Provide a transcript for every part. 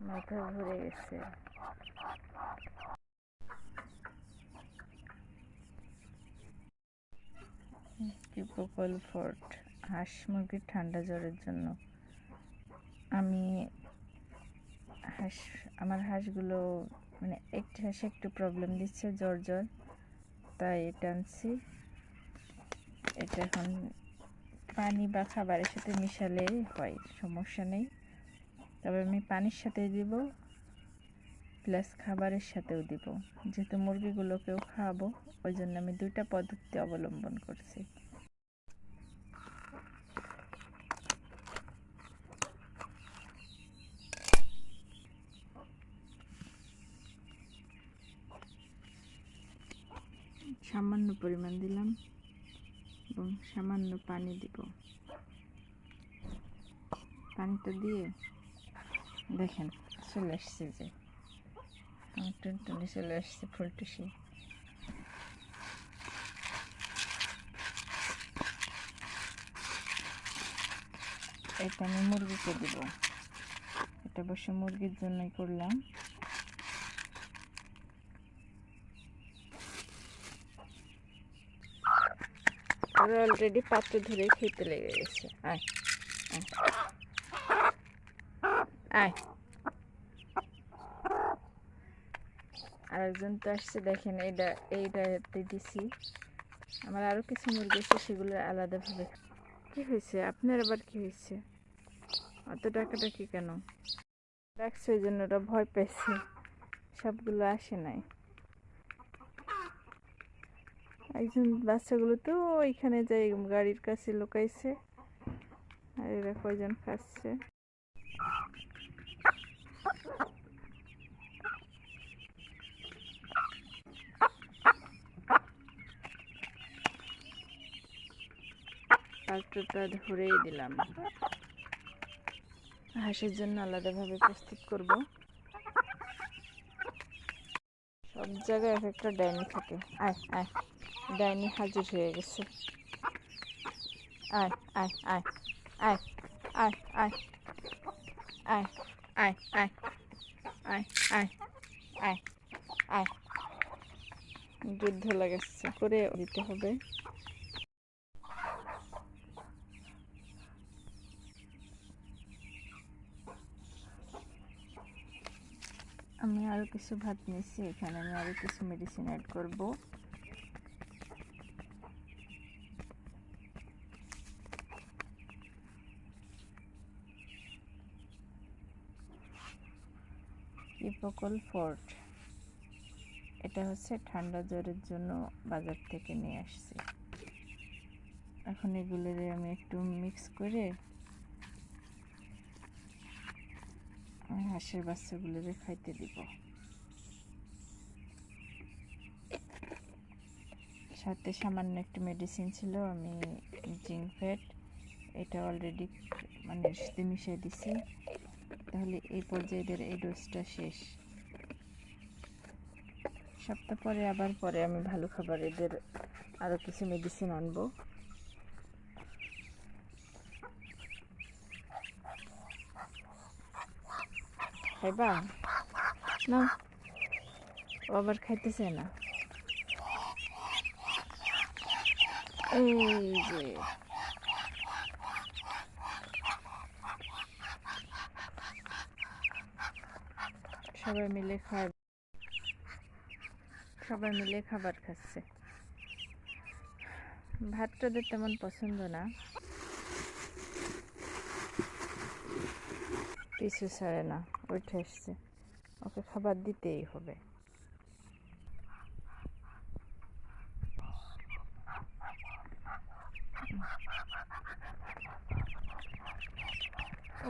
মাথা ঘুরে গেছে। কিপোকল ফোর্ট? হাঁস মুরগির ঠান্ডা জ্বরের জন্য। আমি হাঁস, আমার হাঁসগুলো মানে একটি হাঁসে একটু প্রবলেম দিচ্ছে, জ্বর জ্বর। তাই এটা আনছি। এটা এখন পানি বা খাবারের সাথে মিশালে হয়, সমস্যা নেই। তবে আমি পানির সাথে দিব প্লাস খাবারের সাথেও দিব। যেহেতু মুরগিগুলোকেও খাওয়াবো ওই জন্য আমি দুইটা পদ্ধতি অবলম্বন করছি। সামান্য পরিমাণ দিলাম এবং সামান্য পানি দিব। পানিটা দিয়ে দেখেন, চলে আসছে যে। টুনটুনি চলে আসছে ফুলটুসি এটা আমি মুরগিকে দিব। এটা বসে মুরগির জন্যই করলাম। ওরা অলরেডি পাত্র ধরে খেতে লেগে গেছে। আয়। আয়। আরেকজন তো আসছে, দেখেন এইটা এইটাতে দিছি। আমার আরও কিছু মুরগি আছে, সেগুলো আলাদাভাবে। কি হয়েছে? আপনার আবার কি হয়েছে? অত টাকাটাকি কেন? রাখছে ওই জন্য ওরা ভয় পেয়েছে। সবগুলো আসে নাই। একজন বাচ্চাগুলো তো ওইখানে যাই, গাড়ির কাছে লুকাইছে। আর এরা কয়জন খাচ্ছে? পাত্রটা ধরেই দিলাম। হাঁসের জন্য আলাদাভাবে প্রস্তুত করব। সব জায়গায় এক একটা ডাইনি থাকে। আয় আয়। ডাইনি হাজির হয়ে গেছে। আয় আয় আয়। আয় আয় আয়। আয়। আয় আয় আয় আয় আয় আয় যুদ্ধ লাগাচ্ছে। করে দিতে হবে। আমি আরও কিছু ভাত নিয়েছি। এখানে আমি আরও কিছু মেডিসিন অ্যাড করব। ইপোকল ফোর্ট এটা হচ্ছে ঠান্ডা জ্বরের জন্য বাজার থেকে নিয়ে আসছি। এখন এগুলোরে আমি একটু মিক্স করে হাঁসের বাচ্চাগুলোরে খাইতে দিব। সাথে সামান্য একটু মেডিসিন ছিল, আমি জিঙ্ক ফ্যাট, এটা অলরেডি মানে মিশিয়ে দিছি। তাহলে এই পর্যায়ে এদের এই ডোজটা শেষ। সপ্তাহ পরে আবার পরে আমি ভালো খাবার এদের আরও কিছু মেডিসিন আনব। খাইবা? না। ও আবার খাইতেছে না। এই যে। সবাই মিলে খাওয়া সবাই মিলে খাবার খাচ্ছে। ভাতটা তোদের তেমন পছন্দ না। পিছু ছাড়ে না, উঠে এসছে ওকে খাবার দিতেই হবে।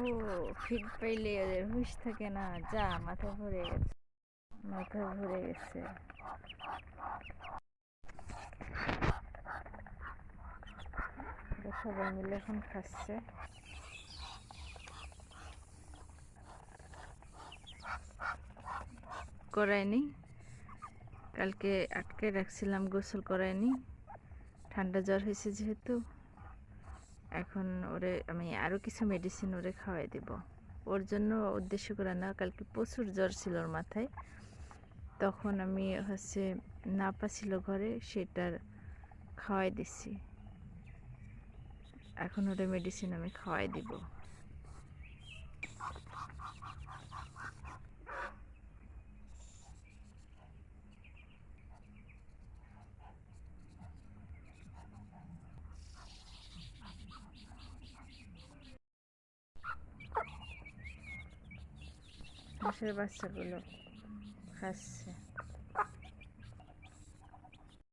ও ফিট পাইলে ওদের হুশ থাকে না। যা, মাথা ভরে গেছে। মাথা ভরে গেছে। সবাই মিলে এখন খাচ্ছে। করায়নি। কালকে আটকে রাখছিলাম গোসল করায়নি। ঠান্ডা জ্বর হয়েছে যেহেতু। এখন ওরে আমি আরও কিছু মেডিসিন ওরে খাওয়াই দেব। ওর জন্য উদ্দেশ্য করে না, কালকে প্রচুর জ্বর ছিল ওর মাথায়। তখন আমি হচ্ছে নাপা ছিল ঘরে, সেটার খাওয়াই দিছি। এখন ওরে মেডিসিন আমি খাওয়াই দিব। হাঁসের বাচ্চাগুলো খাচ্ছে